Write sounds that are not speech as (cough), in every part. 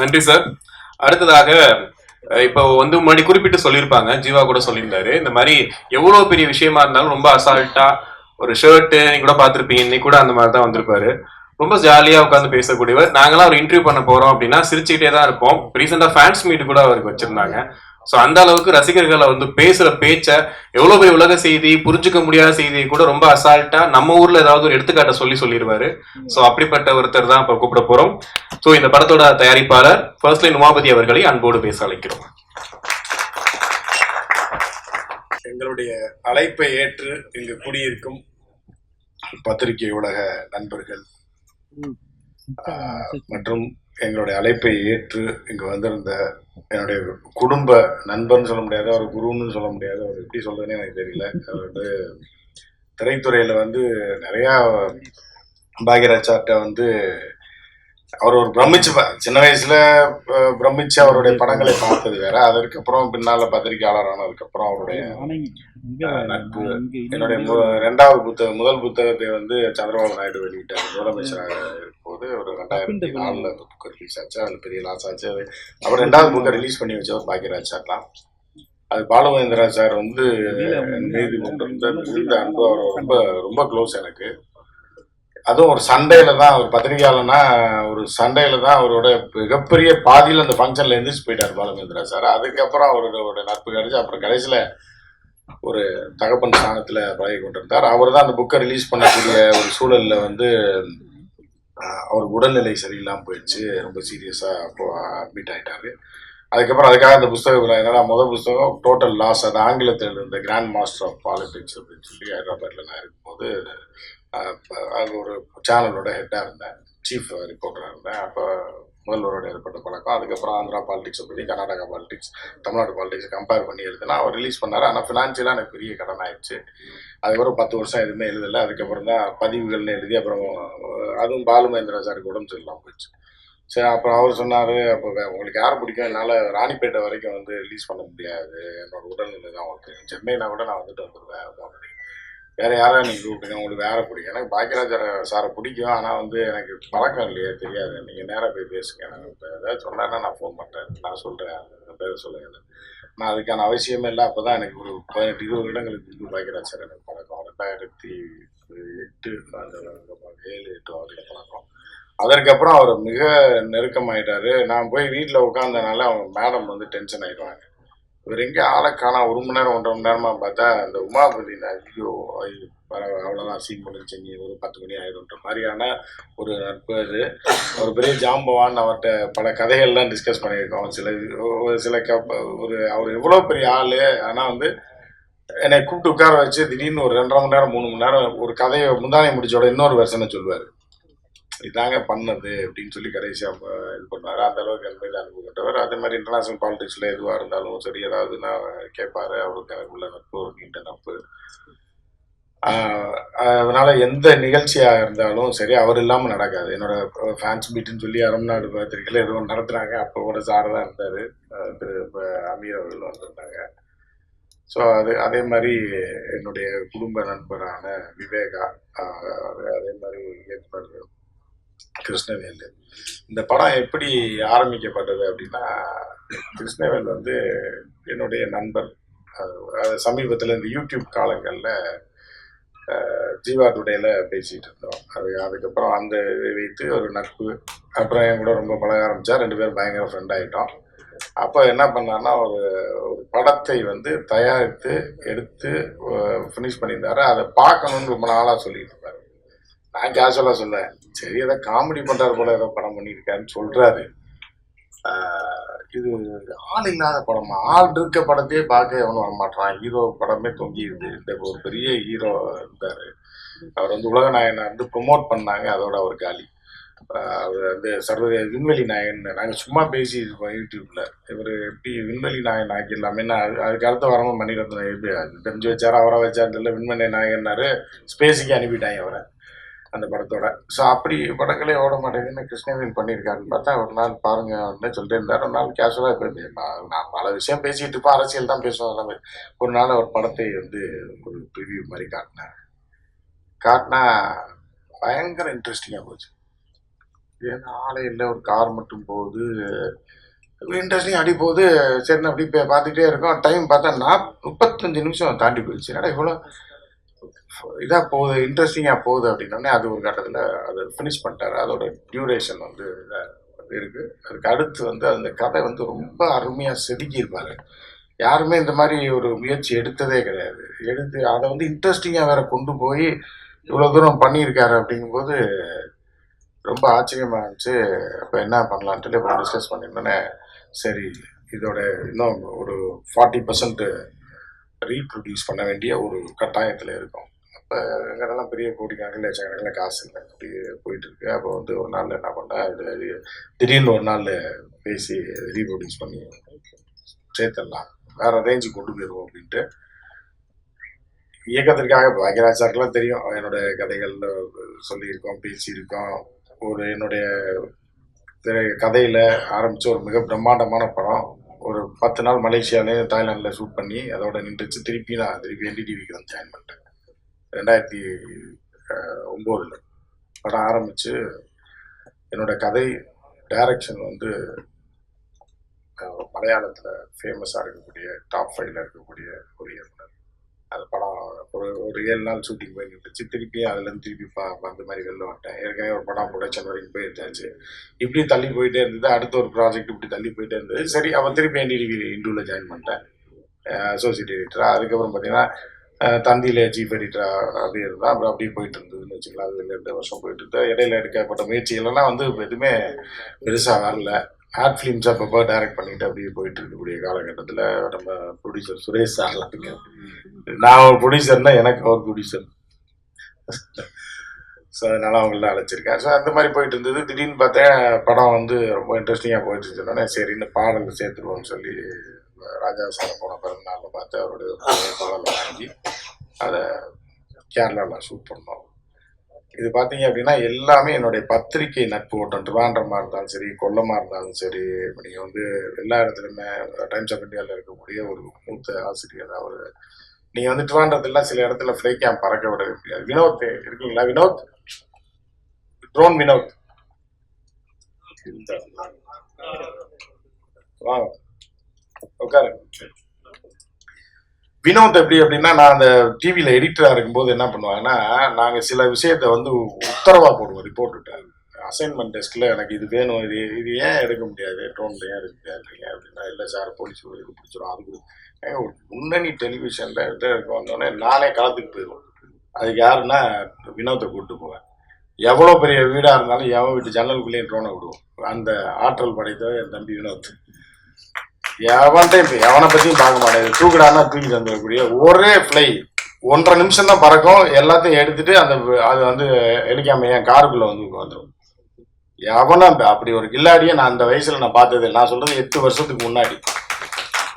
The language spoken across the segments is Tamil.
நன்றி சார் அடுத்ததாக இப்போ வந்து முன்னாடி குறிப்பிட்டு சொல்லியிருப்பாங்க. ஜீவா கூட சொல்லியிருந்தாரு. இந்த மாதிரி எவ்வளவு பெரிய விஷயமா இருந்தாலும் ரொம்ப அசால்ட்டா ஒரு ஷர்ட்டு நீங்க கூட பார்த்துருப்பீங்க. இன்னைக்கு கூட அந்த மாதிரி தான் வந்திருப்பாரு. ரொம்ப ஜாலியா உட்காந்து பேசக்கூடியவர். நாங்களாம் ஒரு இன்டர்வியூ பண்ண போறோம் அப்படின்னா சிரிச்சுக்கிட்டே தான் இருப்போம். ரீசெண்டா ஃபேன்ஸ் மீட் கூட அவருக்கு வச்சிருந்தாங்க. ஸோ அந்த அளவுக்கு ரசிகர்களை வந்து பேசுற பேச்ச எவ்வளவு பெரிய உலக செய்தி புரிஞ்சுக்க முடியாத செய்தியை கூட ரொம்ப அசால்ட்டா நம்ம ஊர்ல ஏதாவது ஒரு எடுத்துக்காட்ட சொல்லி சொல்லிடுவாரு. ஸோ அப்படிப்பட்ட ஒருத்தர் தான் இப்போ கூப்பிட போறோம். ஸோ இந்த படத்தோட தயாரிப்பாளர் ஃபர்ஸ்ட் லைன் உமாபதி அவர்களை அன்போடு பேச அழைக்கிறோம். எங்களுடைய அழைப்பை ஏற்று இங்கு குடியிருக்கும் பத்திரிகை உலக நண்பர்கள் மற்றும் எங்களுடைய அழைப்பை ஏற்று இங்கே வந்திருந்த என்னுடைய குடும்ப நண்பன் சொல்ல முடியாது அவர் குருன்னு சொல்ல முடியாது. அவர் எப்படி சொல்றதுன்னு எனக்கு தெரியல. அவர் வந்து திரைத்துறையில் வந்து நிறையா பாக்யராஜ் சார்ட்ட வந்து அவர் ஒரு பிரமிச்சு சின்ன வயசுல பிரமிச்சு அவருடைய படங்களை பார்த்தது வேற. அதற்கப்புறம் பின்னால பத்திரிகையாளர் ஆனதுக்கப்புறம் அவருடைய நட்பு என்னுடைய ரெண்டாவது புத்தகம் முதல் புத்தகத்தை வந்து சந்திரபாபு நாயுடு வெளியிட்டார். முதலமைச்சராக இருக்கும்போது ஒரு ரெண்டாயிரத்தி நாலுல அந்த புக் ரிலீஸ் ஆச்சு. அது பெரிய லாஸ் ஆச்சு. அது அவர் ரெண்டாவது புக்கை ரிலீஸ் பண்ணி வச்சவர் பாக்யராஜ் சார் தான். அது பாலுமகேந்திரா சார் வந்து மீது கொண்டிருந்த மிகுந்த அன்பு அவர் ரொம்ப ரொம்ப க்ளோஸ் எனக்கு. அதுவும் ஒரு சண்டையில தான் ஒரு பத்திரிகையாளனா ஒரு சண்டையில தான் அவரோட மிகப்பெரிய பாதியில் அந்த ஃபங்க்ஷன்ல எந்திரிச்சு போயிட்டார் பாலமேந்திரா சார். அதுக்கப்புறம் அவரோட நட்பு கிடைச்சி அப்புறம் கடைசியில ஒரு தகப்பன் ஸ்தானத்துல பழகி கொண்டிருந்தார். அவர் தான் அந்த புக்கை ரிலீஸ் பண்ணக்கூடிய ஒரு சூழல்ல வந்து அவர் அவருக்கு உடல்நிலை சரியில்லாம போயிடுச்சு. ரொம்ப சீரியஸாக அப்போ அட்மிட் ஆகிட்டாரு அதுக்கப்புறம் அதுக்காக அந்த புஸ்தக இல்லை. என்னடா முதல் புஸ்தகம் டோட்டல் லாஸ் அது ஆங்கிலத்தில் இருந்த கிராண்ட் மாஸ்டர் ஆஃப் பாலிடிக்ஸ் அப்படின்னு சொல்லி ஹைதராபாத்தில் நான் இருக்கும்போது அது ஒரு சேனலோட ஹெட்டாக இருந்தேன். சீஃப் ரிப்போர்ட்டராக இருந்தேன். அப்போ முதல்வரோட ஏற்பட்ட பழக்கம். அதுக்கப்புறம் ஆந்திரா பாலிடிக்ஸை பற்றி Karnataka politics Tamil Nadu politics compare பண்ணி எழுதுனா அவர் ரிலீஸ் பண்ணார். ஆனால் ஃபினான்ஷியலாக எனக்கு பெரிய கடன் ஆயிடுச்சு அதுக்கப்புறம் பத்து வருஷம் எதுவுமே எழுதலை. அதுக்கப்புறம் தான் பதிவுகள்னு எழுதி அப்புறம் அதுவும் பாலுமேந்திரா சாருக்கு உடம்பு சரியில்லாமல் போயிடுச்சு. சரி அப்புறம் அவர் சொன்னார் அப்போ உங்களுக்கு யார் பிடிக்கும்? என்னால் ராணிப்பேட்டை வரைக்கும் வந்து ரிலீஸ் பண்ண முடியாது. என்னோட உடல்நிலை தான் உங்களுக்கு சென்னைனா கூட நான் வந்துட்டு வந்துடுவேன் அப்படின்னு வேற யாரா எனக்கு கூப்பிடுங்க உங்களுக்கு வேற பிடிக்கும். எனக்கு பாக்கியராஜர் சாரை பிடிக்கும் ஆனால் வந்து எனக்கு பழக்கம் இல்லையே தெரியாது. நீங்கள் நேராக போய் பேசுங்க எனக்கு இப்போ ஏதாவது சொன்னாருன்னா நான் ஃபோன் பண்ணுறேன் நான் சொல்கிறேன் பேர் சொல்லுங்க நான் அதுக்கான அவசியமே இல்லை. அப்போ தான் எனக்கு ஒரு பதினெட்டு இருபது இடங்களுக்கு வந்து பாக்கியராஜ் சார் எனக்கு பழக்கம். ரெண்டாயிரத்தி எட்டு ஏழு எட்டு வரைக்கும் பழக்கம். அதற்கப்புறம் அவர் மிக நெருக்கமாயிட்டாரு. நான் போய் வீட்டில் உட்காந்தனால அவங்க மேடம் வந்து டென்ஷன் ஆயிடுவாங்க. இவர் எங்கே ஆளை காணாம் ஒரு மணி நேரம் ஒன்றரை மணி நேரமாக பார்த்தா அந்த உமாபதி ஐயோ ஐயோ, அவ்வளோதான் சீன் முடிஞ்சு நீ ஒரு பத்து மணி ஆயிடும்ன்ற மாதிரியான ஒரு நட்பு அது. ஒரு பெரிய ஜாம்பவான் அவர்கிட்ட பல கதைகள்லாம் டிஸ்கஸ் பண்ணியிருக்கோம். சில ஒரு சில க ஒரு அவர் எவ்வளோ பெரிய ஆள் ஆனால் வந்து என்னை கூப்பிட்டு உட்கார வச்சு திடீர்னு ஒரு ரெண்டரை மணி நேரம் மூணு மணி நேரம் ஒரு கதையை முந்தானை முடிச்சோட இன்னொரு வெர்ஷனை சொல்லுவார். இதாங்க பண்ணது அப்படின்னு சொல்லி கடைசியாக இது பண்ணுவார் அந்த அளவுக்கு என் மீது அனுபவம் அதே மாதிரி இன்டர்நேஷனல் பாலிடிக்ஸில் எதுவாக இருந்தாலும் சரி ஏதாவது நான் கேட்பார். அவருக்கு எனக்கு உள்ள நட்பு ஒரு நீண்ட நட்பு. அதனால் எந்த நிகழ்ச்சியாக இருந்தாலும் சரி அவர் இல்லாமல் நடக்காது. என்னோட ஃபேன்ஸ் மீட்டுன்னு சொல்லி அரம்நாடு பத்திரிகையில் எதுவும் நடத்துனாங்க. அப்போ கூட சார் தான் இருந்தார். திரு அமீர் அவர்கள் வந்திருந்தாங்க. ஸோ அது அதே மாதிரி என்னுடைய குடும்ப நண்பரான விவேகா அதே மாதிரி இயக்குனர் கிருஷ்ணவேல். இந்த படம் எப்படி ஆரம்பிக்கப்பட்டது அப்படின்னா கிருஷ்ணவேல் வந்து என்னுடைய நண்பர். அது- சமீபத்தில் இந்த யூடியூப் காலங்களில் ஜீவா டுடேல பேசிகிட்டு இருந்தோம். அது அதுக்கப்புறம் அந்த இதை வைத்து ஒரு நட்பு. அப்புறம் என் கூட ரொம்ப பழக ஆரம்பித்தா ரெண்டு பேரும் பயங்கர ஃப்ரெண்ட் ஆகிட்டோம் அப்போ என்ன பண்ணான்னா ஒரு ஒரு படத்தை வந்து தயாரித்து எடுத்து ஃபினிஷ் பண்ணியிருந்தாரு. அதை பார்க்கணுன்னு ரொம்ப நாளாக சொல்லிட்டு இருப்பாரு நான் கேஷுவலாக சொல்ல சரி ஏதோ காமெடி பண்ணுறாரு போல ஏதோ படம் பண்ணியிருக்காருன்னு சொல்கிறாரு இது ஆள் இல்லாத படமா. ஆள் இருக்க படத்தையே பார்க்க எவனும் வரமாட்டான். ஹீரோ படமே தொங்கிடுது இந்த ஒரு பெரிய ஹீரோ இருந்தார். அவர் வந்து உலக நாயனை வந்து ப்ரொமோட் பண்ணாங்க. அதோட அவர் காலி. அவர் வந்து சர்வதேச விண்வெளி நாயன் நாங்கள் சும்மா பேசி யூடியூப்பில் இவர் எப்படி விண்வெளி நாயன் ஆக்கிடலாமே? அது அதுக்கு அடுத்த வரமும் மணிரத்னம் எப்படி தெரிஞ்சு வச்சாரா? அவரை வச்சார்? இல்லை விண்வெளி நாயன்னாரு ஸ்பேஸுக்கு அனுப்பிட்டாங்க அவரை. அந்த படத்தோட. ஸோ அப்படி படங்களே ஓட மாட்டேங்குதுன்னு கிருஷ்ணவேல் பண்ணியிருக்காருன்னு பார்த்தா ஒரு நாள் பாருங்க அப்படின்னு சொல்லிட்டு இருந்தார். ஒரு நாள் கேஷுவலாக இப்போ நான் பல விஷயம் பேசிகிட்டு இருப்போம் அரசியல் தான் பேசுவோம் எல்லாமே. ஒரு நாள் ஒரு படத்தை வந்து ஒரு ப்ரிவியூ மாதிரி காட்டினார். காட்டினா பயங்கர இன்ட்ரெஸ்டிங்காக போச்சு. ஏன்னா ஆளே இல்லை. ஒரு கார் மட்டும் போகுது. இன்ட்ரெஸ்டிங் அடி போகுது. சரி அப்படி பார்த்துக்கிட்டே இருக்கோம். டைம் பார்த்தா நான் முப்பத்தஞ்சு நிமிஷம் தாண்டி போயிடுச்சு. ஏன்னா இவ்வளோ இதாக போகுது இன்ட்ரெஸ்டிங்காக போகுது அப்படின்னோடனே அது ஒரு கட்டத்தில் அதை ஃபினிஷ் பண்ணிட்டாரு. அதோட டியூரேஷன் வந்து இதா இருக்கு. அதுக்கு அடுத்து வந்து அந்த கதை வந்து ரொம்ப அருமையாக செதுக்கியிருப்பாரு. யாருமே இந்த மாதிரி ஒரு முயற்சி எடுத்ததே கிடையாது. எடுத்து அதை வந்து இன்ட்ரெஸ்டிங்காக வேற கொண்டு போய் இவ்வளோ தூரம் பண்ணியிருக்காரு அப்படிங்கும்போது ரொம்ப ஆச்சரியமா இருந்துச்சு. அப்போ என்ன பண்ணலான்ட்டு இப்போ டிஸ்கஸ் பண்ணியிருந்தோன்னே சரி இதோட இன்னும் ஒரு ஃபார்ட்டி பர்சன்ட்டு ரீப்ரொடியூஸ் பண்ண வேண்டிய ஒரு கட்டாயத்தில் இருக்கும். அப்போ எங்கெல்லாம் பெரிய கோடிக்கணக்கில் லட்சக்கணக்கில் காசு இல்லை அப்படி போயிட்டு இருக்கு அப்போ வந்து ஒரு நாள் என்ன பண்ணேன் அது திடீர்னு ஒரு நாள் பேசி ரீப்ரொடியூஸ் பண்ணி சேர்த்துடலாம். வேற ரேஞ்சுக்கு கொண்டு போயிடுவோம் அப்படின்ட்டு. இயக்கத்திற்காக பாக்யராஜ் தெரியும். என்னோட கதைகள்ல சொல்லியிருக்கோம் பேசியிருக்கோம். ஒரு என்னுடைய கதையில் கதையில ஆரம்பிச்ச ஒரு மிக பிரம்மாண்டமான படம். ஒரு பத்து நாள் மலேசியாவிலே தாய்லாண்டில் ஷூட் பண்ணி அதோட நின்றுச்சு. திருப்பி நான் திருப்பி என்டிடிவிக்கு வந்து ஜாயின் பண்ணிட்டேன். ரெண்டாயிரத்தி ஒம்போதில். படம் ஆரம்பித்து என்னோட கதை டைரக்ஷன் வந்து மலையாளத்தில் ஃபேமஸாக இருக்கக்கூடிய டாப் ஃபைவ்ல இருக்கக்கூடிய ஒரு இயக்குனர். அந்த படம் ஒரு ஒரு ஏழு நாள் ஷூட்டிங் போய் நின்றுச்சு திருப்பி அதுலேருந்து திருப்பி பா அந்த மாதிரி வெளில வந்துட்டேன். ஏற்கனவே ஒரு படம் ப்ரொடக்ஷன் வரைக்கும் போயிருந்தாச்சு. இப்படி தள்ளி போயிட்டே இருந்தது. அடுத்த ஒரு ப்ராஜெக்ட் இப்படி தள்ளி போயிட்டே இருந்தது. சரி அவன் திருப்பி என்டிடிவி இண்டூவில் ஜாயின் பண்ணிட்டேன். அசோசியேட் எடிட்டராக அதுக்கப்புறம் பார்த்தீங்கன்னா தந்தியில் சீஃப் எடிட்டராக அப்படியே இருந்தால் அப்புறம் அப்படியே போயிட்டு இருந்ததுன்னு வச்சுக்கலாம் அது ரெண்டு வருஷம் போயிட்டு இருந்தது. இடையில எடுக்கப்பட்ட முயற்சிகள்லாம் வந்து எதுவுமே பெருசாக வரல. ஆட் ஃபிலிம்ஸ் அப்பப்போ டைரக்ட் பண்ணிட்டு அப்படியே போயிட்டு இருக்கக்கூடிய காலகட்டத்தில் நம்ம ப்ரொடியூசர் சுரேஷ் சார்லாங்க நான் ஒரு ப்ரொடியூசர்னா எனக்கு அவர் ப்ரொடியூசர் ஸோ அதனால அவங்கள அழைச்சிருக்கேன். ஸோ அந்த மாதிரி போயிட்டு இருந்தது. திடீர்னு பார்த்தேன் படம் வந்து ரொம்ப இன்ட்ரெஸ்டிங்காக போயிட்டு இருந்தோடனே சரி இந்த பாடல் சேர்த்துருவோம்னு சொல்லி ராஜா சார் போன பிறந்த நாளில் பார்த்து அவருடைய பாடலை வாங்கி அதை கேரளாவில் ஷூட் பண்ணோம். இது பார்த்தீங்க அப்படின்னா எல்லாமே என்னுடைய பத்திரிகை நட்பு ஓட்டம். ட்ரிவாண்டரமாக இருந்தாலும் சரி கொல்லமாக இருந்தாலும் சரி நீங்கள் வந்து எல்லா இடத்துலையுமே டைம்ஸ் ஆஃப் இந்தியாவில் இருக்கக்கூடிய ஒரு மூத்த ஆசிரியர் அவர். நீங்கள் வந்து ட்ரிவாண்டரத்துலாம் சில இடத்துல ஃப்ளை கேம்ப் பறக்க விட முடியாது. வினோத் இருக்கீங்களா? வினோத்? ட்ரோன் வினோத். உட்காரு வினோத் எப்படி அப்படின்னா நான் அந்த டிவியில் எடிட்டராக இருக்கும்போது என்ன பண்ணுவாங்கன்னா நாங்கள் சில விஷயத்த வந்து உத்தரவா போடுவோம் ரிப்போர்ட்டு அசைன்மெண்ட் டெஸ்ட்டில் எனக்கு இது வேணும் இது இது ஏன் எடுக்க முடியாது? ட்ரோனில் ஏன் எடுக்க முடியாது அப்படின்னா இல்லை சார் போலீஸ் இது பிடிச்சிடும் அதுக்கு ஏங்க, ஒரு முன்னணி டெலிவிஷனில் இது வந்தோடனே நானே காலத்துக்கு போயிடுவேன். அதுக்கு யாருன்னா வினோத்தை கூப்பிட்டு போவேன். எவ்வளோ பெரிய வீடாக இருந்தாலும் எவன் வீட்டு ஜன்னலுக்குள்ளேயும் ட்ரோனை விடுவோம். அந்த ஆற்றல் படைத்த என் தம்பி வினோத். எவன்கிட்ட இப்போ எவனை பற்றியும் பார்க்க மாட்டேன். தூக்கிடானா தூக்கி தந்துடக்கூடிய ஒரே ஃப்ளை ஒன்றரை நிமிஷம் தான் பறக்கும். எல்லாத்தையும் எடுத்துட்டு அந்த அது வந்து எடுக்காம என் காருக்குள்ள வந்து வந்துடும் எவனும் அப்படி ஒரு கில்லாடியை நான் அந்த வயசுல நான் பார்த்தது நான் சொல்றது எட்டு வருஷத்துக்கு முன்னாடி.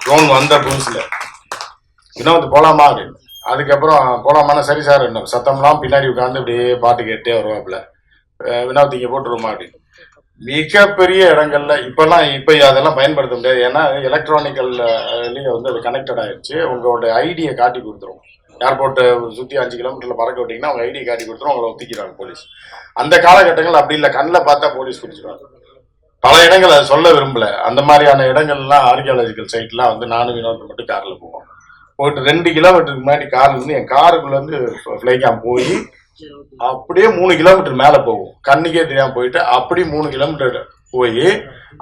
ட்ரோன் வந்த புதுசுல. வினோத் போலாமா அப்படின்னு. அதுக்கப்புறம் போலாமான்னா சரி சார் என்ன சத்தம்லாம் பின்னாடி உட்காந்து அப்படியே பாட்டு கேட்டே வருவாப்புல. அஹ் வினோத் இங்கே போட்டுருமா அப்படின்னு. மிகப்பெரிய இடங்கள்ல இப்பெல்லாம் இப்போ அதெல்லாம் பயன்படுத்த முடியாது. ஏன்னா எலக்ட்ரானிக்கல்லையும் வந்து அது கனெக்டட் ஆயிடுச்சு உங்களோட ஐடியை காட்டி கொடுத்துரும். ஏர்போர்ட்டை சுற்றி அஞ்சு கிலோமீட்டரில் பறக்க விட்டீங்கன்னா அவங்க ஐடியை காட்டி கொடுத்துரும் உங்களை ஒத்திக்கிறாங்க போலீஸ் அந்த காலகட்டங்கள் அப்படி இல்லை. கண்ணில் பார்த்தா போலீஸ் பிடிச்சிருவாங்க. பல இடங்கள் அதை சொல்ல விரும்பல. அந்த மாதிரியான இடங்கள்லாம் ஆர்கியாலஜிக்கல் சைட்லாம் வந்து நானும் வினோதம் மட்டும் காரில் போவோம். போயிட்டு ரெண்டு கிலோமீட்டருக்கு முன்னாடி கார்ல இருந்து என் காருக்குள்ள இருந்து ஃப்ளைகாம் போய் அப்படியே மூணு கிலோமீட்டர் மேலே போகும். கண்ணுக்கே தெரியாம போயிட்டு அப்படி மூணு கிலோமீட்டர் போய்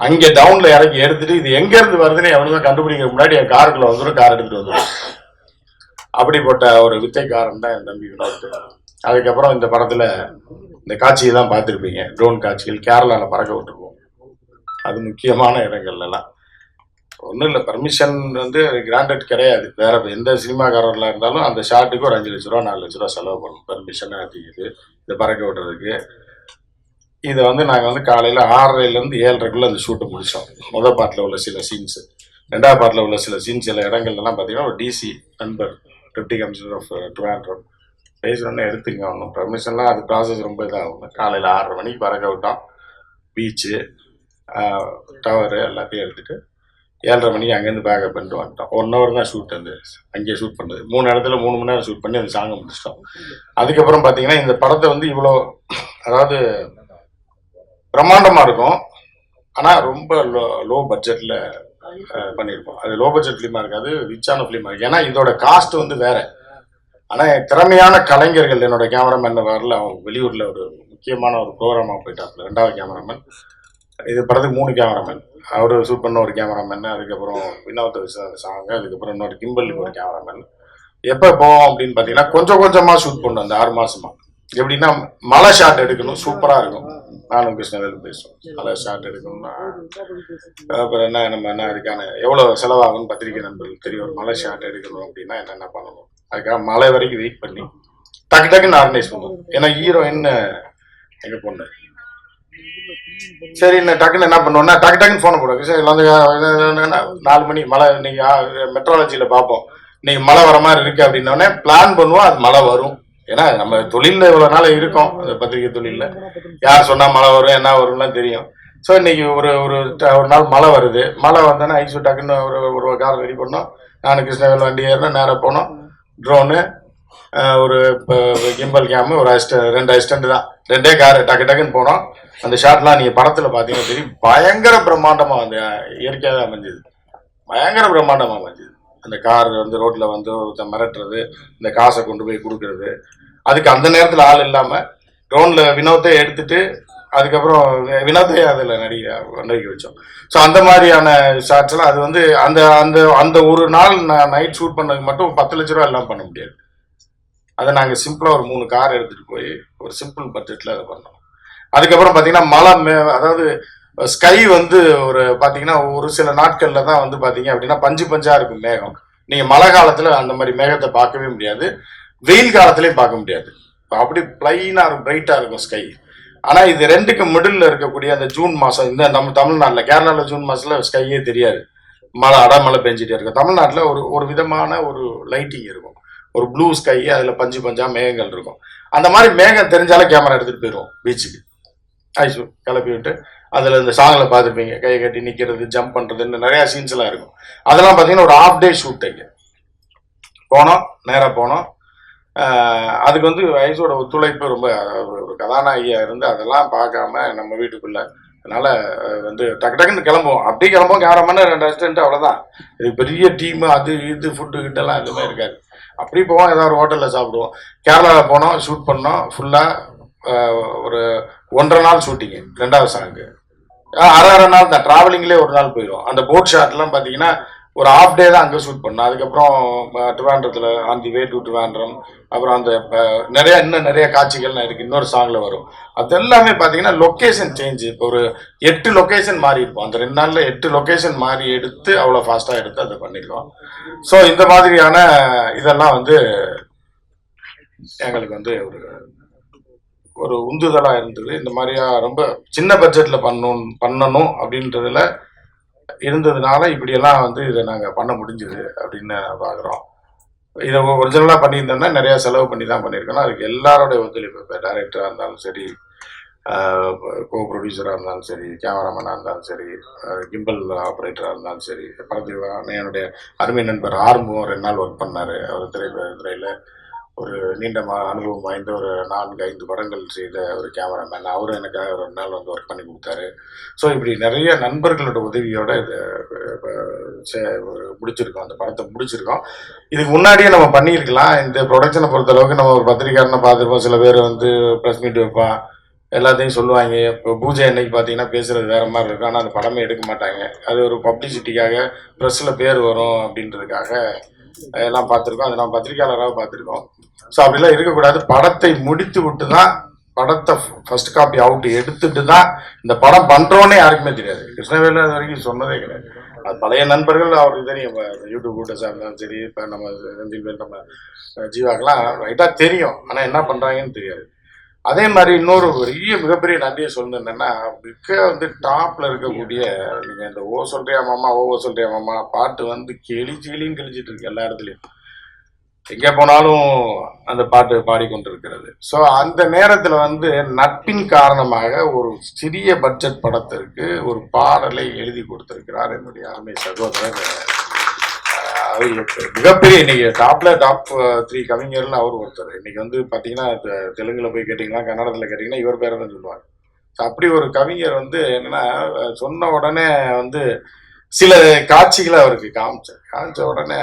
அங்கே டவுன்ல இறக்கி எடுத்துட்டு இது எங்க இருந்து வருதுன்னு எவனுமே கண்டுபிடிக்க முன்னாடி என் காருக்குள்ள வந்துடும் கார் எடுத்துட்டு வந்துடும் அப்படிப்பட்ட ஒரு வித்தைக்காரன் தான் என் தம்பி வினோத். அதுக்கப்புறம் இந்த படத்துல இந்த காட்சியெல்லாம் பார்த்துருப்பீங்க ட்ரோன் காட்சிகள் கேரளால பறக்க விட்டுருவோம். அது முக்கியமான இடங்கள்லாம் ஒன்றும் இல்லை பர்மிஷன் வந்து கிராண்டட் கிடையாது. வேற எந்த சினிமாக்காரர்ல இருந்தாலும் அந்த ஷாட்டுக்கு ஒரு அஞ்சு லட்ச ரூபா நாலு லட்ச ரூபா செலவு பண்ணணும். பர்மிஷன் அதிகது இதை. பறக்க விடுறதுக்கு. இதை வந்து நாங்கள் வந்து காலையில் ஆறரைலேருந்து ஏழரைக்குள்ளே அந்த ஷூட்டை முடித்தோம் முதல் பாட்டில் உள்ள சில சீன்ஸ் ரெண்டாவது பாட்டில் உள்ள சில சீன்ஸ் சில இடங்கள்லாம் பார்த்தீங்கன்னா ஒரு டிசி நண்பர் டிப்டி கமிஷனர் ஆஃப் ட்ரிவாண்ட்ரம் பேசுகிறோன்னு எடுத்துங்க ஒன்றும் பர்மிஷன்லாம் அது ப்ராசஸ் ரொம்ப இதாகும். காலையில் ஆறரை மணிக்கு பறக்க விட்டோம். பீச்சு டவரு uh, எல்லாத்தையும் எடுத்துகிட்டு ஏழரை மணிக்கு அங்கேருந்து பேக்கப் பண்ணிட்டு வந்துட்டோம். ஒன் ஹவர் தான் ஷூட் அந்த அங்கேயே ஷூட் பண்ணது. மூணு இடத்துல மூணு மணி நேரம் ஷூட் பண்ணி அந்த சாங்கை முடிச்சிட்டோம். அதுக்கப்புறம் பார்த்தீங்கன்னா இந்த படத்தை வந்து இவ்வளோ அதாவது பிரம்மாண்டமாக இருக்கும். ஆனால் ரொம்ப லோ லோ பட்ஜெட்டில் பண்ணியிருப்போம். அது லோ பட்ஜெட் ஃபிலிமாக இருக்காது ரிச்சான ஃபிலிமாக இருக்குது ஏன்னா இதோட காஸ்ட் வந்து வேற. ஆனால் திறமையான கலைஞர்கள் என்னோட கேமராமேன் வரல. அவங்க வெளியூரில் ஒரு முக்கியமான ஒரு ப்ரோக்ராமாக போயிட்டாப்புல. ரெண்டாவது கேமராமேன் இது படத்துக்கு மூணு கேமராமேன் அவர் ஷூட் பண்ண ஒரு கேமராமேன் அதுக்கப்புறம் வினோத் சாங் அதுக்கப்புறம் இன்னொரு கிம்பலுக்கு ஒரு கேமராமேன் எப்போ போவோம் அப்படின்னு பார்த்தீங்கன்னா கொஞ்சம் கொஞ்சமாக ஷூட் பண்ணோம் அந்த ஆறு மாசமா. எப்படின்னா மலை ஷாட் எடுக்கணும் சூப்பராக இருக்கும். நானும் கிருஷ்ணவேல் பேசுவோம். மலை ஷாட் எடுக்கணும்னா அப்புறம் என்ன நம்ம என்ன அதுக்கான எவ்வளோ செலவாகும்னு பத்திரிகை நண்பர்களுக்கு தெரியும். ஒரு மலை ஷாட் எடுக்கணும் அப்படின்னா என்னென்ன பண்ணணும்? அதுக்காக மலை வரைக்கும் வெயிட் பண்ணி டக்கு டக்குன்னு ஆர்கனைஸ் பண்ணுவோம். ஏன்னா ஹீரோயின் எங்கள் பொண்ணு? சரி என்ன டக்குன்னு என்ன பண்ணுவோம்னா டக்கு டக்குன்னு ஃபோனை போடுவோம் சரி வந்து நாலு மணி மழை இன்னைக்கு மெட்ராலஜியில் பார்ப்போம். இன்னைக்கு மழை வர மாதிரி இருக்கு அப்படின்னோடனே பிளான் பண்ணுவோம் அது மழை வரும். ஏன்னா நம்ம தொழிலில் இவ்வளோ நாள் இருக்கோம். அந்த பத்திரிகை தொழிலில். யார் சொன்னால் மழை வரும் என்ன வரும்லாம் தெரியும். ஸோ இன்னைக்கு ஒரு ஒரு ட- ஒரு நாள் மழை வருது. மழை வந்தோன்னே ஐசு டக்குன்னு ஒரு ஒரு கார் ரெடி பண்ணோம். நான் கிருஷ்ணவேல் வண்டி ஏறினா நேராக போனோம். ட்ரோனு ஒரு கிம்பல் கேமு ஒரு அசிஸ்ட ரெண்டு அசிஸ்டண்ட் தான். ரெண்டே கார் டக்கு டக்குன்னு போனோம். அந்த ஷாட்லாம் நீங்கள் படத்தில் பார்த்தீங்கன்னா தெரியும் பயங்கர பிரம்மாண்டமாக வந்து இயற்கையாகவே அமைஞ்சுது. பயங்கர பிரம்மாண்டமா அமைஞ்சுது. அந்த கார் வந்து ரோட்டில் வந்து ஒருத்தன் மிரட்டுறது இந்த காசை கொண்டு போய் கொடுக்கறது. அதுக்கு அந்த நேரத்தில் ஆள் இல்லாமல் ட்ரோன்ல வினோத்தை எடுத்துட்டு அதுக்கப்புறம் வி- வினோத்தை அதில் நடிக நடிக்க வச்சோம். ஸோ அந்த மாதிரியான ஷாட்ஸ்லாம் அது வந்து அந்த அந்த அந்த ஒரு நாள் நான் நைட் ஷூட் பண்ணதுக்கு மட்டும் பத்து லட்ச ரூபா எல்லாம் பண்ண முடியாது. அதை நாங்கள் சிம்பிளாக ஒரு மூணு கார் எடுத்துகிட்டு போய் ஒரு சிம்பிள் பட்ஜெட்டில் அதை பண்ணோம். அதுக்கப்புறம் பார்த்தீங்கன்னா மழை அதாவது ஸ்கை வந்து ஒரு பார்த்தீங்கன்னா ஒரு சில நாட்களில் தான் வந்து பார்த்தீங்க அப்படின்னா பஞ்சு பஞ்சாக இருக்கும் மேகம். நீங்கள் மழை காலத்தில் அந்த மாதிரி மேகத்தை பார்க்கவே முடியாது. வெயில் காலத்துலேயும் பார்க்க முடியாது. இப்ப அப்படி பிளைனாக இருக்கும் பிரைட்டாக இருக்கும் ஸ்கை ஆனால் இது ரெண்டுக்கு மிடில் இருக்கக்கூடிய அந்த ஜூன் மாதம் இந்த நம்ம தமிழ்நாட்டில் கேரளாவில் ஜூன் மாதத்தில் ஸ்கையே தெரியாது. மழை அடமழை பெஞ்சிட்டே இருக்கும் தமிழ்நாட்டில் ஒரு ஒரு விதமான ஒரு லைட்டிங் இருக்கும். ஒரு ப்ளூ ஸ்கை அதில் பஞ்சு பஞ்சாக மேகங்கள் இருக்கும். அந்த மாதிரி மேகம் தெரிஞ்சாலே கேமரா எடுத்துகிட்டு போயிடுவோம் பீச்சுக்கு ஐசு கிளப்பி விட்டு அதில் இந்த சாங்கில் பார்த்துருப்பீங்க கையை கட்டி நிற்கிறது ஜம்ப் பண்ணுறது இந்த நிறையா சீன்ஸ் எல்லாம் இருக்கும். அதெல்லாம் பார்த்தீங்கன்னா ஒரு ஹாஃப் டே ஷூட் இங்கே. போனோம் நேராக போனோம். அதுக்கு வந்து ஐஸோட ஒத்துழைப்பு ரொம்ப ஒரு- கதாநாயகியாக இருந்து அதெல்லாம் பார்க்காம நம்ம வீட்டுக்குள்ள. அதனால வந்து டக்கு டக்குன்னு கிளம்புவோம். அப்படியே கிளம்புவோம் கேமராமேன் ரெண்டு அசிஸ்டன்ட் அவ்வளோதான் இது பெரிய டீம் அது இது ஃபுட்டு கிட்டலாம் எதுவுமே இருக்காது. அப்படி போவோம் ஏதாவது ஒரு ஹோட்டலில் சாப்பிடுவோம். கேரளாவில் போனோம் ஷூட் பண்ணோம். ஃபுல்லாக ஒரு ஒன்றரை நாள் ஷூட்டிங்கு ரெண்டாவது சாங்கு அரை அரை நாள் தான். ட்ராவலிங்லேயே ஒரு நாள் போயிடும் அந்த போட் ஷாட்லாம் பார்த்தீங்கன்னா ஒரு ஹாஃப் டே தான் அங்கே ஷூட் பண்ணோம். அதுக்கப்புறம் ட்ரிவாண்டத்தில் on the way to Trivandrum அப்புறம் அந்த நிறைய இன்னும் நிறைய காட்சிகள்லாம் இருக்குது இன்னொரு சாங்கில் வரும். அது எல்லாமே பார்த்தீங்கன்னா லொக்கேஷன் சேஞ்ச் இப்போ ஒரு எட்டு லொக்கேஷன் மாறி இருப்போம் அந்த ரெண்டு நாளில் எட்டு லொக்கேஷன் மாறி எடுத்து அவ்வளோ ஃபாஸ்ட்டாக எடுத்து அதை பண்ணிடுவோம் ஸோ இந்த மாதிரியான இதெல்லாம் வந்து எங்களுக்கு வந்து ஒரு ஒரு உந்துதலாக இருந்தது. இந்த மாதிரியா ரொம்ப சின்ன பட்ஜெட்டில் பண்ணணும் பண்ணணும் அப்படின்றதுல இருந்ததுனால இப்படியெல்லாம் வந்து இதை நாங்கள் பண்ண முடிஞ்சுது அப்படின்னு பார்க்குறோம் இதை ஒரிஜினலாக பண்ணியிருந்தோம்னா நிறையா செலவு பண்ணி தான் பண்ணியிருக்கோம். அதுக்கு எல்லாரோடைய ஒத்துழைப்பு இப்போ டைரக்டராக இருந்தாலும் சரி கோ ப்ரொடியூசராக இருந்தாலும் சரி கேமராமேனாக இருந்தாலும் சரி கிம்பல் ஆப்ரேட்டராக இருந்தாலும் சரி படத்துக்கு என்னுடைய அருமை நண்பர் ஆர்முகம் ரெண்டு நாள் ஒர்க் பண்ணார். அவர் திரைத்துறையில் ஒரு நீண்ட அனுபவம் வாய்ந்த ஒரு நான்கு ஐந்து படங்கள் செய்த ஒரு கேமராமேன் அவரும் எனக்காக ஒரு நாள் வந்து ஒர்க் பண்ணி கொடுத்தாரு. ஸோ இப்படி நிறைய நண்பர்களோட உதவியோட இதை முடிச்சிருக்கோம். அந்த படத்தை முடிச்சிருக்கோம். இதுக்கு முன்னாடியே நம்ம பண்ணியிருக்கலாம். இந்த ப்ரொடக்ஷனை பொறுத்தளவுக்கு நம்ம ஒரு பத்திரிக்காரனை பார்த்துருப்போம். சில பேர் வந்து ப்ரெஸ் மீட் வைப்பான் எல்லாத்தையும் சொல்லுவாங்க. இப்போ பூஜை அன்னைக்கு பார்த்தீங்கன்னா பேசுறது வேற மாதிரி இருக்கும். ஆனால் அந்த படமே எடுக்க மாட்டாங்க. அது ஒரு பப்ளிசிட்டிக்காக ப்ரெஸ்ஸில் பேர் வரும் அப்படின்றதுக்காக எல்லாம் பார்த்துருக்கோம். அதை நம்ம பத்திரிக்கையாளராக பார்த்துருக்கோம். ஸோ அப்படிலாம் இருக்கக்கூடாது. படத்தை முடித்து விட்டு தான் படத்தை ஃபர்ஸ்ட் காப்பி அவுட் எடுத்துட்டு தான் இந்த படம் பண்ணுறோன்னே யாருக்குமே தெரியாது. கிருஷ்ணவேலு அது வரைக்கும் சொன்னதே கிடையாது. அது பழைய நண்பர்கள் அவருக்கு தெரியும். யூடியூப் கூட்டஸாக இருந்தாலும் சரி இப்போ நம்ம செந்தில் பேர் நம்ம ஜீவாக்கெல்லாம் ரைட்டாக தெரியும். ஆனால் என்ன பண்ணுறாங்கன்னு தெரியாது. அதே மாதிரி இன்னொரு பெரிய மிகப்பெரிய நன்றியை சொல்லணும் என்னன்னா மிக வந்து டாப்ல இருக்கக்கூடிய நீங்க இந்த ஓ சொல்றியா மாமா ஓ சொல்றியா மாமா பாட்டு வந்து கிழிச்சு கிளின்னு கிழிச்சிட்டு இருக்கு எல்லா இடத்துலையும். எங்கே போனாலும் அந்த பாட்டு பாடிக்கொண்டிருக்கிறது. ஸோ அந்த நேரத்தில் வந்து நட்பின் காரணமாக ஒரு சிறிய பட்ஜெட் படத்திற்கு ஒரு பாடலை எழுதி கொடுத்திருக்கிறார் என்னுடைய அருமை சகோதரர் அவர் மிகப்பெரிய இன்னைக்கு டாப்ல டாப் த்ரீ கவிஞர்னு அவர் ஒருத்தர். இன்னைக்கு வந்து பார்த்தீங்கன்னா தெலுங்குல போய் கேட்டிங்கன்னா கன்னடத்தில் கேட்டிங்கன்னா இவர் பேரை தான் சொல்லுவாங்க அப்படி ஒரு கவிஞர் வந்து என்னன்னா சொன்ன உடனே வந்து சில காட்சிகளை அவருக்கு காமிச்சேன் காமிச்ச உடனே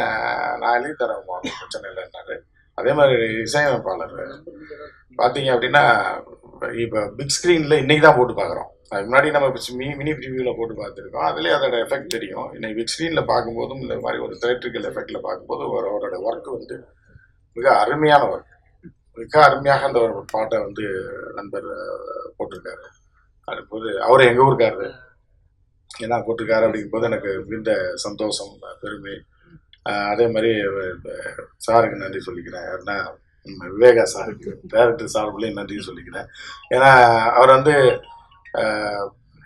நான் எழுதி தரேன் ஒன்றும் பிரச்சனை இல்லைன்னாரு அதே மாதிரி இசையமைப்பாளர். பார்த்தீங்க அப்படின்னா இப்போ பிக் ஸ்க்ரீனில் இன்னைக்கு தான் போட்டு பார்க்குறோம் அதுக்கு முன்னாடி நம்ம மினி மினி ப்ரிவியூவில் போட்டு பார்த்துருக்கோம். அதுலேயே அதோட எஃபெக்ட் தெரியும். இன்னைக்கு பிக் ஸ்க்ரீனில் பார்க்கும்போதும் இந்த மாதிரி ஒரு தியேட்டரிக்கல் எஃபெக்டில் பார்க்கும்போது ஒரு அவரோட ஒர்க் வந்து மிக அருமையான ஒர்க் மிக அருமையாக அந்த ஒரு பாட்டை வந்து நண்பர் போட்டிருக்காரு. அது போது அவர் எங்கள் ஊருக்காரு ஏன்னா போட்டிருக்காரு அப்படிங்கும்போது எனக்கு மிகுந்த சந்தோஷம் பெருமை. அதே மாதிரி சாருக்கு நன்றி சொல்லிக்கிறேன். யாருன்னா விவேகா சாருக்கு டேரக்டர் சார்புலையும் நன்றி சொல்லிக்கிறேன். ஏன்னா அவர் வந்து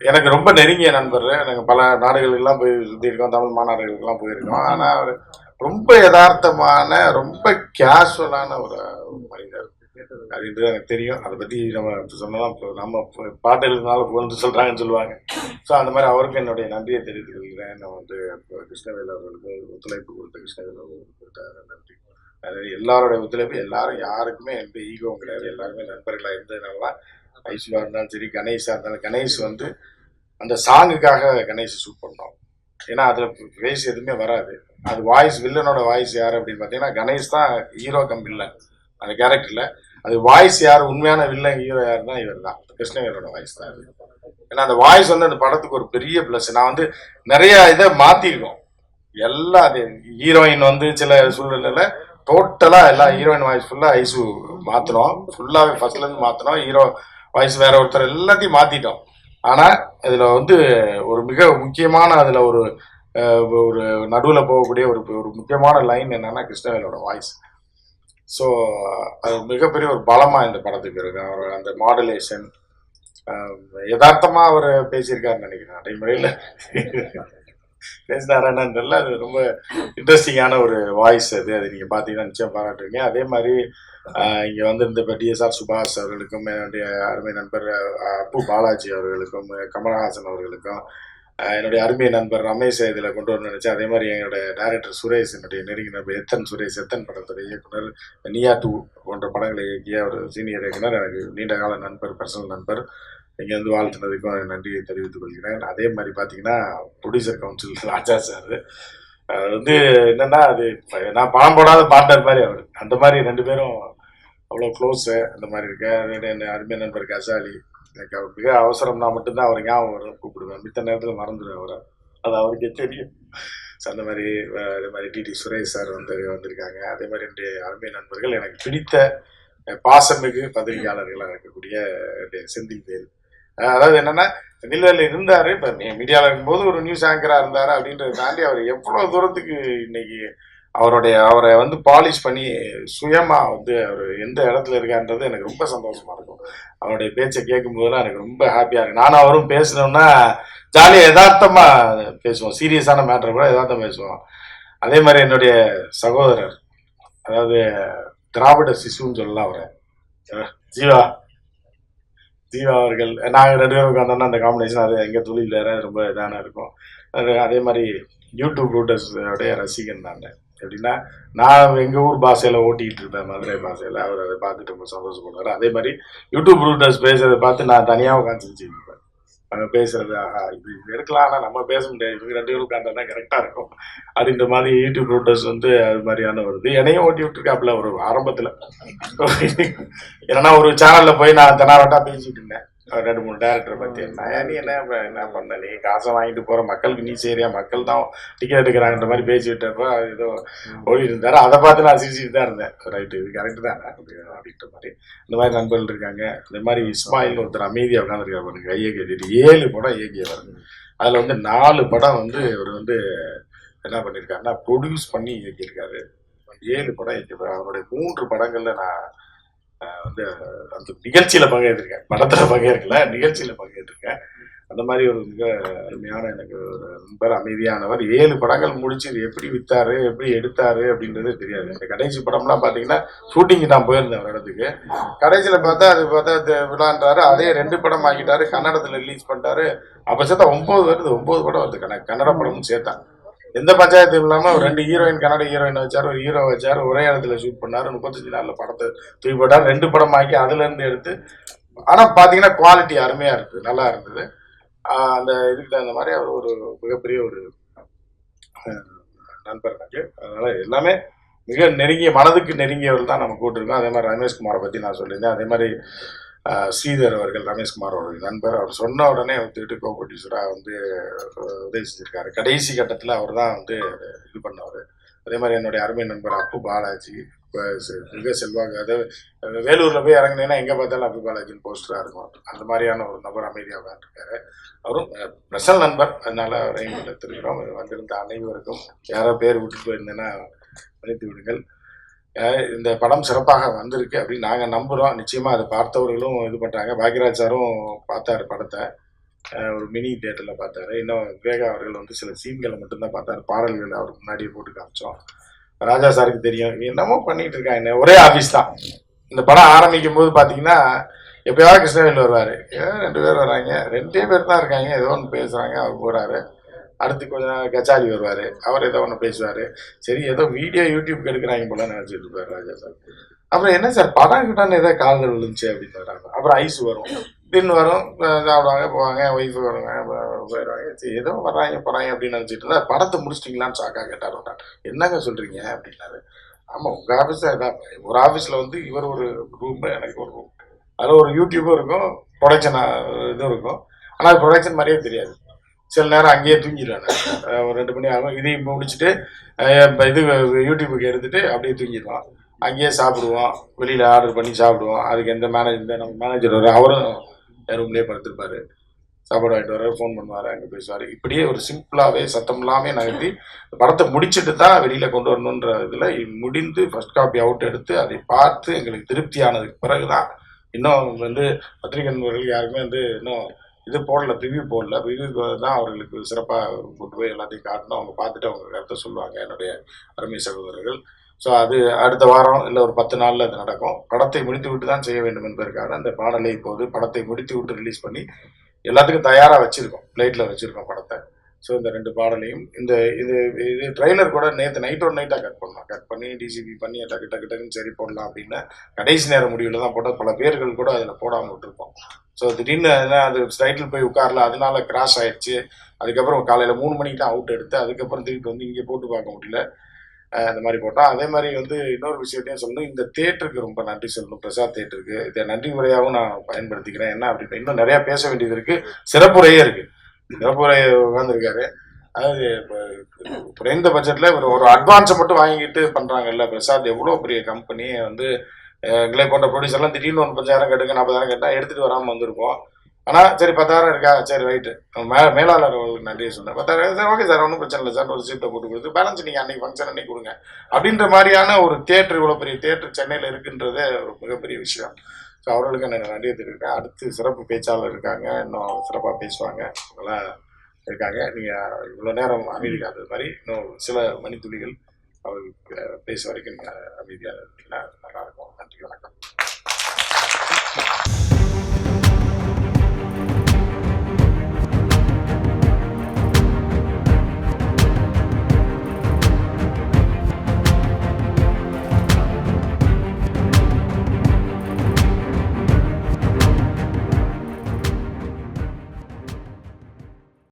எனக்கு ரொம்ப நெருங்கிய நண்பர். நாங்கள் பல நாடுகளுக்கெல்லாம் போய் சுற்றிருக்கோம் தமிழ் மாநாடுகளுக்கெல்லாம் போயிருக்கோம். ஆனால் அவர் ரொம்ப யதார்த்தமான ரொம்ப கேஷுவலான ஒரு மனிதர். அப்படின்றது எனக்கு தெரியும். அதை பற்றி நம்ம சொன்னலாம். இப்போ நம்ம பாட்டு எழுதினாலும் புகழ்ந்து சொல்கிறாங்கன்னு சொல்லுவாங்க. ஸோ அந்த மாதிரி அவருக்கு என்னுடைய நன்றியை தெரிவித்துக் கொள்கிறேன். நான் வந்து இப்போ கிருஷ்ணவேல் அவர்களுக்கு ஒத்துழைப்பு கொடுத்த கிருஷ்ணவேல் அவர்களுக்கு கொடுத்த நன்றி. அது எல்லாரோடைய ஒத்துழைப்பு. எல்லாரும் யாருக்குமே எந்த ஈகோவும் கிடையாது. எல்லாருமே நண்பர்களாக இருந்ததுனால ஐஸ்வா இருந்தாலும் சரி கணேஷாக இருந்தாலும் கணேஷ் வந்து அந்த சாங்குக்காக கணேஷ் ஷூட் பண்ணோம். ஏன்னா அதில் பேஸ் எதுவுமே வராது. அது வாய்ஸ் வில்லனோட வாய்ஸ் யார் அப்படின்னு பார்த்தீங்கன்னா கணேஷ் தான் ஹீரோ கம்பில்ல அந்த கேரக்டரில் அது வாய்ஸ் யார் உண்மையான வில்லன் ஹீரோ யாருன்னா இவர் தான் கிருஷ்ணவேலோட வாய்ஸ் தான் அது. ஏன்னா அந்த வாய்ஸ் வந்து அந்த படத்துக்கு ஒரு பெரிய ப்ளஸ் நான் வந்து நிறைய இதை மாற்றிருக்கோம் எல்லா ஹீரோயின் வந்து சில சூழ்நிலையில் டோட்டலாக எல்லா ஹீரோயின் வாய்ஸ் ஃபுல்லாக ஐசு மாற்றினோம் ஃபுல்லாகவே ஃபர்ஸ்ட்லேருந்து மாத்தினோம். ஹீரோ வாய்ஸ் வேற ஒருத்தர் எல்லாத்தையும் மாற்றிட்டோம் ஆனால் இதுல வந்து ஒரு மிக முக்கியமான அதில் ஒரு ஒரு நடுவில் போகக்கூடிய ஒரு ஒரு முக்கியமான லைன் என்னன்னா கிருஷ்ணவேலோட வாய்ஸ் ஸோ அது மிகப்பெரிய ஒரு பலமாக இந்த படத்துக்கு இருக்கு. அவர் அந்த மாடுலேஷன் யதார்த்தமாக அவர் பேசியிருக்காருன்னு நினைக்கிறேன். நடைமுறையில் பேசினாரா தெரியல. அது ரொம்ப இன்ட்ரெஸ்டிங்கான ஒரு வாய்ஸ் அது. அது நீங்கள் பார்த்தீங்கன்னா நிச்சயம் பாராட்டுவீங்க. அதே மாதிரி இங்கே வந்திருந்த இப்போ டிஎஸ்ஆர் சுபாஷ் அவர்களுக்கும் என்னுடைய அருமை நண்பர் அப்பு பாலாஜி அவர்களுக்கும் கமலஹாசன் அவர்களுக்கும் என்னுடைய அருமை நண்பர் ரமேஷ் இதில் கொண்டு வரணும்னு நினச்சேன். அதே மாதிரி என்னுடைய டைரக்டர் சுரேஷ் என்னுடைய நெருங்கிய நண்பர் எத்தன் சுரேஷ் எத்தன் படத்துடைய இயக்குனர் நியா டூ போன்ற படங்களை இயக்கிய ஒரு சீனியர் இயக்குனர் எனக்கு நீண்ட கால நண்பர் பர்சனல் நண்பர். இங்கே வந்து வாழ்த்துனதுக்கும் நன்றியை தெரிவித்துக் கொள்கிறேன். அதே மாதிரி பார்த்தீங்கன்னா ப்ரொடியூசர் கவுன்சில் (laughs) ராஜா சார் அது வந்து என்னென்னா அது நான் பணம் போடாத பார்ட்னர் மாதிரி அவர். அந்த மாதிரி ரெண்டு பேரும் அவ்வளோ க்ளோஸு அந்த மாதிரி இருக்கு. என்ன அருமை நண்பர் கசாலி எனக்கு அவர் மிக அவசரம்னா மட்டும்தான் அவர் ஞாபகம் வரும் கூப்பிடுவேன். மித்த நேரத்தில் மறந்துடுவேன் அவரை. அது அவருக்கே தெரியும். அந்த மாதிரி அதே மாதிரி டிடி சுரேஷ் சார் வந்து வந்திருக்காங்க. அதே மாதிரி என்னுடைய அருமை நண்பர்கள் எனக்கு பிடித்த பாசமிகு பத்திரிகையாளர்களாக இருக்கக்கூடிய என்னுடைய செந்தில் வேல். அதாவது என்னன்னா நிலையில் இருந்தார் இப்போ மீடியாவில் இருக்கும்போது ஒரு நியூஸ் ஆங்கராக இருந்தார் அப்படின்றத தாண்டி அவர் எவ்வளோ தூரத்துக்கு இன்னைக்கு அவருடைய அவரை வந்து பாலிஷ் பண்ணி சுயமாக வந்து அவர் எந்த இடத்துல இருக்கான்றது எனக்கு ரொம்ப சந்தோஷமா இருக்கும். அவருடைய பேச்சை கேட்கும்போதெல்லாம் எனக்கு ரொம்ப ஹாப்பியாக இருக்கும் நானும் அவரும் பேசினோம்னா ஜாலியாக யதார்த்தமாக பேசுவோம். சீரியஸான மேட்ரு கூட யதார்த்தம் பேசுவோம். அதே மாதிரி என்னுடைய சகோதரர் அதாவது திராவிட சிசுன்னு சொல்லலாம் அவரை. ஜீவா. ஜீவா அவர்கள் நாங்கள் ரெண்டு பேரும் உட்காந்தோம்னா அந்த காம்பினேஷன் அது எங்கள் தொழில் ரொம்ப இதான இருக்கும். அதே மாதிரி யூடியூப் ரூட்டர்ஸோடைய ரசிகன் நான். எப்படின்னா நான் எங்கள் ஊர் பாஷையில் ஓட்டிகிட்டு இருப்பேன் மதுரை பாஷையில். அவர் அதை பார்த்துட்டு ரொம்ப சந்தோஷப்படுவார். அதே மாதிரி யூடியூப் ரூட்டர்ஸ் பேசுறதை பார்த்து நான் தனியாக உட்காந்து செஞ்சுட்டு பேசுகிறது பேசுறது ஆஹா இது இது எடுக்கலாம் ஆனால் நம்ம பேச முடியாது. இவங்க ரெண்டு பேரும் உட்காந்தா கரெக்டாக இருக்கும். அப்படின்ற மாதிரி யூடியூப் ரூட்டர்ஸ் வந்து அது மாதிரியான வருது என்னையும் ஓட்டி விட்டுருக்காப்புல ஒரு ஆரம்பத்தில். ஏன்னா ஒரு சேனலில் போய் நான் தெனாவட்டா பேசிட்டு இருந்தேன். ரெண்டு மூணு டேரக்டர் பற்றி என்ன நீ என்ன என்ன பண்ண? நீ காசை வாங்கிட்டு போகிற மக்களுக்கு நீ சரியா? மக்கள் தான் டிக்கெட் எடுக்கிறாங்கன்ற மாதிரி பேசிவிட்டப்போ ஏதோ ஓடிட்டு இருந்தாரு. அதை பார்த்து நான் சிரிச்சிட்டு தான் இருந்தேன். ரைட்டு இது கரெக்டு தான். அப்படி- அப்படின்ற மாதிரி. இந்த மாதிரி நண்பர்கள் இருக்காங்க. இந்த மாதிரி இஸ்மாயில் ஒருத்தர் அமைதியாக உட்காந்துருக்காரு பாருங்க. கையை கேட்டுட்டு ஏழு படம் இயக்கியவர். அதில் வந்து நாலு படம் வந்து இவர் வந்து என்ன பண்ணியிருக்காருன்னா ப்ரொடியூஸ் பண்ணி இயக்கியிருக்காரு. ஏழு படம் இயக்கியிருக்காரு. அவருடைய மூன்று படங்கள்ல நான் வந்து அந்த நிகழ்ச்சியில பங்கேற்றிருக்கேன். படத்துல பங்கேற்கல நிகழ்ச்சியில பங்கேற்றிருக்கேன். அந்த மாதிரி ஒரு மிக அருமையான எனக்கு ஒரு நண்பர் அமைதியானவர். ஏழு படங்கள் முடிச்சு இது எப்படி வித்தாரு எப்படி எடுத்தாரு அப்படின்றது தெரியாது. இந்த கடைசி படம்லாம் பார்த்தீங்கன்னா ஷூட்டிங்கு நான் போயிருந்தேன் ஒரு இடத்துக்கு. கடைசியில் பார்த்தா அது பார்த்தா அது விழான்றாரு. அதே ரெண்டு படம் ஆக்கிட்டாரு கன்னடத்தில் ரிலீஸ் பண்ணிட்டாரு. அப்போ சேர்த்தா ஒம்பது வருது. ஒம்பது படம் வருது. கன்னட கன்னட படமும் சேர்த்தான். எந்த பஞ்சாயத்தும் இல்லாமல் ஒரு ரெண்டு ஹீரோயின் கன்னட ஹீரோயின் வச்சார் ஒரு ஹீரோ வச்சார் ஒரே இடத்துல ஷூட் பண்ணாரு. முப்பத்தஞ்சு நாள்ல படத்தை தூக்கி போட்டார் ரெண்டு படம் ஆக்கி அதுலேருந்து எடுத்து ஆனால் பாத்தீங்கன்னா குவாலிட்டி அருமையாக இருக்கு நல்லா இருந்தது. அந்த இதுக்கு தகுந்த மாதிரி அவர் ஒரு மிகப்பெரிய ஒரு நண்பர் எனக்கு. அதனால எல்லாமே மிக நெருங்கிய மனதுக்கு நெருங்கியவர் தான் நம்ம கூட்டிருக்கோம். அதே மாதிரி ரமேஷ்குமாரை பற்றி நான் சொல்லியிருந்தேன். அதே மாதிரி ஸ்ரீதர் அவர்கள் ரமேஷ்குமார் அவர்கள் நண்பர் அவர் சொன்ன உடனே ஒத்துக்கிட்டு கோ ப்ரொடியூசராக வந்து உதவி செஞ்சிருக்காரு. கடைசி கட்டத்தில் அவர் தான் வந்து இது பண்ணவர். அதே மாதிரி என்னுடைய அருமை நண்பர் அப்பு பாலாஜி மிக செல்வாக்கு அதாவது வேலூரில் போய் இறங்குனீங்கன்னா எங்கே பார்த்தாலும் அப்பு பாலாஜின்னு போஸ்டராக இருக்கும். அந்த மாதிரியான ஒரு நபர் அமைதியாக இருக்காரு அவரும் ஸ்பெஷல் நண்பர். அதனால அவரையும் எடுத்திருக்கிறோம் வந்திருந்த அனைவருக்கும் யாரோ பேர் விட்டு போயிருந்தேன்னா மன்னித்து விடுங்கள். இந்த படம் சிறப்பாக வந்திருக்கு அப்படின்னு நாங்கள் நம்புகிறோம் நிச்சயமாக அதை பார்த்தவர்களும் இது பண்ணுறாங்க பாக்யராஜ் சாரும் பார்த்தாரு படத்தை. ஒரு மினி தேட்டரில் பார்த்தாரு. இன்னும் விவேகா அவர்கள் வந்து சில சீன்களை மட்டும்தான் பார்த்தாரு. பாடல்கள் அவருக்கு முன்னாடியே போட்டு காமிச்சோம். ராஜா சாருக்கு தெரியும். என்னமோ பண்ணிகிட்டு இருக்காங்க. ஒரே ஆஃபீஸ் தான். இந்த படம் ஆரம்பிக்கும் போது பார்த்தீங்கன்னா எப்பயாவது கிருஷ்ணவேல் வருவார். ஏதோ ரெண்டு பேர் வராங்க? ரெண்டே பேர் தான் இருக்காங்க. ஏதோ ஒன்று பேசுகிறாங்க அவர் போகிறாரு அடுத்து கொஞ்ச நேரம் கச்சாரி வருவார். அவர் ஏதோ ஒன்று பேசுவார். சரி ஏதோ வீடியோ யூடியூப்க்கு எடுக்கிறாங்க போல நினச்சிட்டு இருப்பார் ராஜா சார். அப்புறம் என்ன சார் படம் கிட்டான்னு ஏதோ காதல் விழுந்துச்சு அப்படின்னு வராங்க அப்புறம் ஐஸ் வரும். தின் வரும் சாப்பிடுவாங்க போவாங்க ஒய்ஃபு வருவாங்க போயிடுவாங்க. சரி ஏதோ வர்றாங்க போகிறாங்க அப்படின்னு நினச்சிட்டு இருந்தா படத்தை முடிச்சிட்டிங்களான்னு சாக்கா கேட்டார் என்னங்க சொல்கிறீங்க அப்படின்னாரு. ஆமாம் உங்கள் ஆஃபீஸில் இதான். ஒரு ஆஃபீஸில் வந்து இவர் ஒரு ரூம் எனக்கு ஒரு ரூம் அதில் ஒரு யூடியூபும் இருக்கும் ப்ரொடக்ஷன் இதுவும் இருக்கும். ஆனால் ப்ரொடக்ஷன் மாதிரியே தெரியாது. சில நேரம் அங்கேயே தூங்கிடுவேன் ஒரு ரெண்டு மணி ஆகும். இதையும் முடிச்சுட்டு இது யூடியூபுக்கு எடுத்துட்டு அப்படியே தூங்கிடுவான் அங்கேயே சாப்பிடுவோம். வெளியில் ஆர்டர் பண்ணி சாப்பிடுவோம். அதுக்கு எந்த மேனேஜர் நம்ம மேனேஜர் வர அவரும் ரூம்லேயே படுத்திருப்பாரு. சாப்பாடு வாங்கிட்டு வர ஃபோன் பண்ணுவார் அங்கே பேசுவார். இப்படியே ஒரு சிம்பிளாகவே சத்தம் இல்லாமல் நகர்த்தி படத்தை முடிச்சுட்டு தான் வெளியில் கொண்டு வரணுன்ற இதில் முடிந்து ஃபர்ஸ்ட் காப்பி அவுட் எடுத்து அதை பார்த்து எங்களுக்கு திருப்தி ஆனதுக்கு பிறகு தான் இன்னும் வந்து பத்திரிகை நண்பர்கள் யாருமே வந்து இன்னும் இது போடல ரிவ்யூ போடல. ரிவ்யூ தான் அவர்களுக்கு சிறப்பாக கொண்டு போய் எல்லாத்தையும் காட்டணும். அவங்க பார்த்துட்டு அவங்க கருத்தை சொல்லுவாங்க என்னுடைய அருமை சகோதரர்கள். ஸோ அது அடுத்த வாரம் இல்லை ஒரு பத்து நாளில் அது நடக்கும். படத்தை முடித்து விட்டு தான் செய்ய வேண்டும் என்பதற்காக அந்த பாடலை இப்போது படத்தை முடித்து விட்டு ரிலீஸ் பண்ணி எல்லாத்துக்கும் தயாராக வச்சுருக்கோம். பிளேட்டில் வச்சுருக்கோம் படத்தை. ஸோ இந்த ரெண்டு பாடலையும் இந்த இது இது ட்ரெய்லர் கூட நேற்று நைட் ஒரு நைட்டாக கட் பண்ணோம். கட் பண்ணி டிசிபி பண்ணி டக்கு டக்கு டக்குன்னு சரி போடலாம் அப்படின்னு கடைசி நேர முடிவில் தான் போட்டால் பல பேர்கள் கூட அதில் போடாமல் விட்டுருப்போம். ஸோ திடீர்னு என்ன அது ஸ்ட்ரைட்டில் போய் உட்காரல அதனால கிராஷ் ஆயிடுச்சு. அதுக்கப்புறம் காலையில் மூணு மணிக்கு தான் அவுட் எடுத்து அதுக்கப்புறம் திருப்பி வந்து இங்கே போட்டு பார்க்க முடியல. அந்த இந்த மாதிரி போட்டோம். அதே மாதிரி வந்து இன்னொரு விஷயத்தையும் சொல்லணும். இந்த தேட்டருக்கு ரொம்ப நன்றி சொல்லணும். பிரசாத் தேட்டருக்கு இதை நன்றி உரையாகவும் நான் பயன்படுத்திக்கிறேன். என்ன அப்படின்னா இன்னும் நிறையா பேச வேண்டியது இருக்குது சிறப்புரையே இருக்குது சிறப்புரை உட்காந்துருக்காரு அதாவது இப்போ குறைந்த பட்ஜெட்டில் ஒரு ஒரு அட்வான்ஸை மட்டும் வாங்கிட்டு பண்ணுறாங்கல்ல பிரசாத் எவ்வளோ பெரிய கம்பெனி வந்து எங்களை போன்ற ப்ரொடியூசர்லாம் திடீர்னு ஒரு பத்தாயிரம் கேட்டுங்க நாற்பதாயிரம் கேட்டால் எடுத்துகிட்டு வராமல் வந்திருப்போம். ஆனால் சரி பத்தாயிரம் இருக்கா? சரி ரைட்டு மே மேலாளர் அவர்களுக்கு நன்றி சொன்னேன் பத்தாயிரம் சார் ஓகே சார் ஒன்றும் பிரச்சனை இல்லை சார் ஒரு சீட்டை போட்டு கொடுத்து பேலன்ஸ் நீங்கள் அன்னைக்கு ஃபங்க்ஷன் அன்னைக்கு கொடுங்க. அப்படின்ற மாதிரியான ஒரு தேட்டர் இவ்வளோ பெரிய தேட்டர் சென்னையில் இருக்குன்றதே ஒரு மிகப்பெரிய விஷயம். ஸோ அவர்களுக்கு நான் நன்றியை தெரிவிக்கிறேன். அடுத்து சிறப்பு பேச்சாளர் இருக்காங்க. இன்னும் சிறப்பாக பேசுவாங்க. அவங்களாம் இருக்காங்க. நீங்கள் இவ்வளோ நேரம் அமைதியாக இருந்தது மாதிரி இன்னும் சில மணித்துளிகள் அவருக்கு பேச வரைக்கும் நீங்கள் அமைதியாக இருந்தீங்கன்னா நல்லாயிருக்கும் நன்றி வணக்கம்.